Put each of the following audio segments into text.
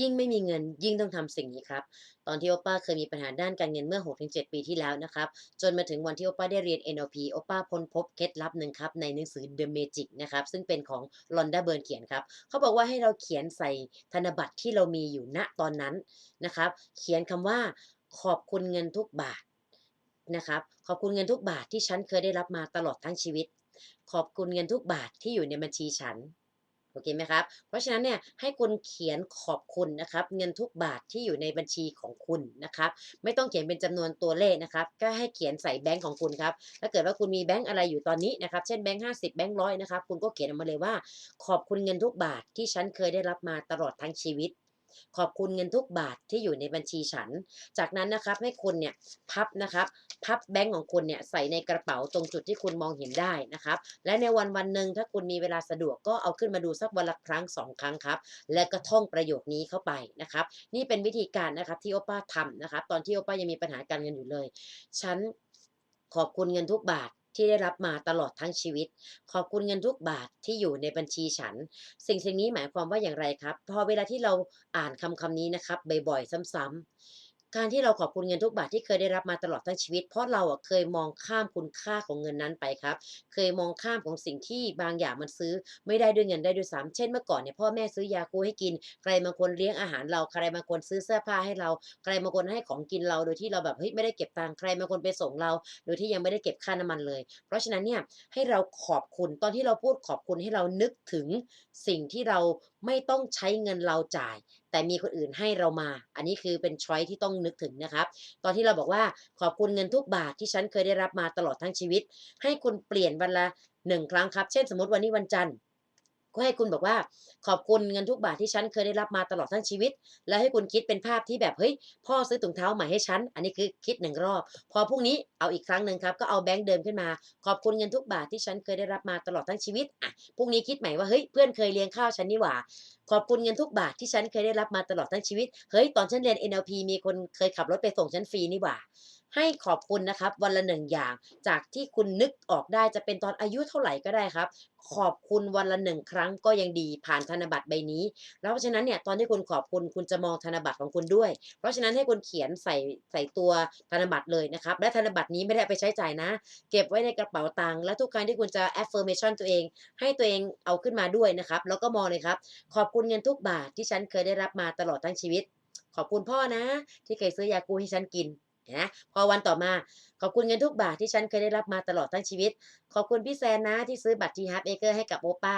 ยิ่งไม่มีเงินยิ่งต้องทำสิ่งนี้ครับ ตอนที่โอป้าเคยมีปัญหาด้านการเงินเมื่อ 6-7 ปีที่แล้วนะครับ จนมาถึงวันที่โอป้าได้เรียน NLP โอป้าค้นพบเคล็ดลับหนึ่งครับ ในหนังสือ The Magic นะครับ ซึ่งเป็นของ Rhonda Byrne เขียนครับ เขาบอกว่าให้เราเขียนใส่ธนบัตรที่เรามีอยู่ณตอนนั้นนะครับ เขียนคำว่าขอบคุณเงินทุกบาทนะครับ ขอบคุณเงินทุกบาทที่ฉันเคยได้รับมาตลอดทั้งชีวิต ขอบคุณเงินทุกบาทที่อยู่ในบัญชีฉัน โอเคไหมครับ เพราะฉะนั้นเนี่ยให้คุณเขียนขอบคุณนะครับ เงินทุกบาทที่อยู่ในบัญชีของคุณนะครับ ไม่ต้องเขียนเป็นจำนวนตัวเลขนะครับ ก็ให้เขียนใส่แบงก์ของคุณครับ ถ้าเกิดว่าคุณมีแบงก์อะไรอยู่ตอนนี้นะครับ เช่นแบงก์ห้าสิบแบงก์ร้อยนะครับ คุณก็เขียนออกมาเลยว่า ขอบคุณเงินทุกบาทที่ฉันเคยได้รับมาตลอดทั้งชีวิต ขอบคุณเงินทุกบาทที่อยู่ในบัญชีฉัน จากนั้นนะครับให้คุณเนี่ยพับนะครับพับแบงก์ของคุณเนี่ยใส่ในกระเป๋าตรงจุดที่คุณมองเห็นได้นะครับ และในวันวันหนึ่งถ้าคุณมีเวลาสะดวกก็เอาขึ้นมาดูสักวันละครั้งสองครั้งครับ และก็ท่องประโยคนี้เข้าไปนะครับ นี่เป็นวิธีการนะครับที่โอป้าทำนะครับ ตอนที่โอป้ายังมีปัญหาการเงินอยู่เลย ฉันขอบคุณเงินทุกบาท ที่ได้รับมาตลอดทั้งชีวิต ขอบคุณเงินทุกบาทที่อยู่ในบัญชีฉัน สิ่งสิ่งนี้หมายความว่าอย่างไรครับ พอเวลาที่เราอ่านคำคำนี้นะครับบ่อยๆ ซ้ำๆ การที่เราขอบคุณเงินทุกบาทที่เคยได้รับมาตลอดทั้งชีวิต เพราะเราอะเคยมองข้ามคุณค่าของเงินนั้นไปครับ เคยมองข้ามของสิ่งที่บางอย่างมันซื้อ ไม่ได้ด้วยเงินได้ด้วยซ้ำเช่นเมื่อก่อนเนี่ยพ่อแม่ซื้อยาคูให้กิน ใครบางคนเลี้ยงอาหารเรา ใครบางคนซื้อเสื้อผ้าให้เรา ใครบางคนให้ของกินเราโดยที่เราแบบเฮ้ยไม่ได้เก็บตังค์ใครบางคนไปส่งเรา โดยที่ยังไม่ได้เก็บค่าน้ำมันเลย เพราะฉะนั้นเนี่ยให้เราขอบคุณตอนที่เราพูดขอบคุณให้เรานึกถึงสิ่งที่เราไม่ต้องใช้เงินเราจ่าย แต่มีคนอื่นให้เรามา อันนี้คือเป็นช้อยที่ต้องนึกถึงนะครับ ตอนที่เราบอกว่าขอบคุณเงินทุกบาทที่ฉันเคยได้รับมาตลอดทั้งชีวิต ให้คุณเปลี่ยนวันละหนึ่งครั้งครับ เช่นสมมติวันนี้วันจันทร์ ก็ให้คุณบอกว่าขอบคุณเงินทุกบาทที่ฉันเคยได้รับมาตลอดทั้งชีวิต แล้วให้คุณคิดเป็นภาพที่แบบเฮ้ยพ่อซื้อถุงเท้าใหม่ให้ฉัน อันนี้คือคิดหนึ่งรอบ พอพรุ่งนี้เอาอีกครั้งหนึ่งครับก็เอาแบงค์เดิมขึ้นมา ขอบคุณเงินทุกบาทที่ฉันเคยได้รับมาตลอดทั้งชีวิตอะพรุ่งนี้คิดใหม่ว่าเฮ้ยเพื่อนเคยเลี้ยงข้าวฉันนี่หว่าขอบคุณเงินทุกบาทที่ฉันเคยได้รับมาตลอดทั้งชีวิต เฮ้ยตอนฉันเรียน NLP มีคนเคยขับรถไปส่งฉันฟรีนี่หว่า ให้ขอบคุณนะครับ วันละหนึ่งอย่าง จากที่คุณนึกออกได้จะเป็นตอนอายุเท่าไหร่ก็ได้ครับ ขอบคุณวันละหนึ่งครั้งก็ยังดีผ่านธนบัตรใบนี้ แล้วเพราะฉะนั้นเนี่ยตอนที่คุณขอบคุณคุณจะมองธนบัตรของคุณด้วย เพราะฉะนั้นให้คุณเขียนใส่ใส่ตัวธนบัตรเลยนะครับ และธนบัตรนี้ไม่ได้ไปใช้จ่ายนะ เก็บไว้ในกระเป๋าตังค์และทุกครั้งที่คุณจะ affirmation ตัวเอง ให้ตัวเองเอาขึ้นมาด้วยนะครับ แล้วก็มองเลยครับ ขอบคุณเงินทุกบาทที่ฉันเคยได้รับมาตลอดทั้งชีวิต ขอบคุณพ่อนะ ที่เคยซื้อยาคูให้ฉันกิน นะพอวันต่อมาขอบคุณเงินทุกบาทที่ฉันเคยได้รับมาตลอดทั้งชีวิต ขอบคุณพี่แซนนะที่ซื้อบัตรทีฮับเอเกอร์ให้กับโอป้า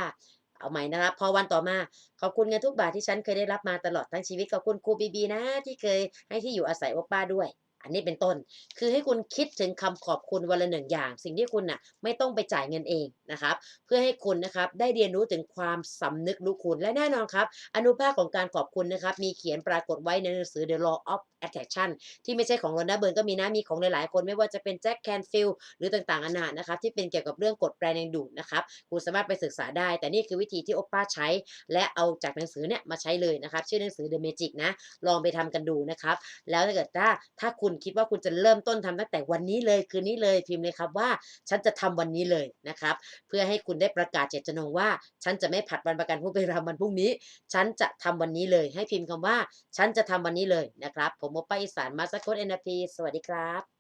เอาใหม่นะครับพอวันต่อมาขอบคุณเงินทุกบาทที่ฉันเคยได้รับมาตลอดทั้งชีวิตขอบคุณครูบีบีนะที่เคยให้ที่อยู่อาศัยโอป้าด้วย อันนี้เป็นต้น คือให้คุณคิดถึงคำขอบคุณวันละหนึ่งอย่าง สิ่งที่คุณน่ะไม่ต้องไปจ่ายเงินเองนะครับ เพื่อให้คุณนะครับได้เรียนรู้ถึงความสำนึกรู้คุณและแน่นอนครับ อนุภาคของการขอบคุณนะครับ มีเขียนปรากฏไว้ในหนังสือ The Law of Attraction ที่ไม่ใช่ของโรนัลเบิร์นก็มีนะมีของหลายๆ คนไม่ว่าจะเป็นแจ็คแคนฟิลหรือต่างๆนานานะครับที่เป็นเกี่ยวกับเรื่องกฎแปรแรงดูดนะครับคุณสามารถไปศึกษาได้ แต่นี่คือวิธีที่โอป้าใช้ และเอาจากหนังสือเนี่ยมาใช้เลยนะครับ ชื่อหนังสือ The Magic นะลองไปทำกันดูนะครับ แล้วถ้าเกิดถ้าถ้าคุณคิดว่าคุณจะเริ่มต้นทำตั้งแต่วันนี้เลยคืนนี้เลยพิมพ์เลยครับว่าฉันจะทำวันนี้เลยนะครับ เพื่อให้คุณได้ประกาศเจตจำนงว่า ฉันจะไม่ผัดวันประกันพรุ่งไปทำวันพรุ่งนี้ ฉันจะทำวันนี้เลย ให้พิมพ์คำว่า ฉันจะทำวันนี้เลยนะครับ ผมโมป้าอีสานมาสโคตเอ็นพีสวัสดีครับ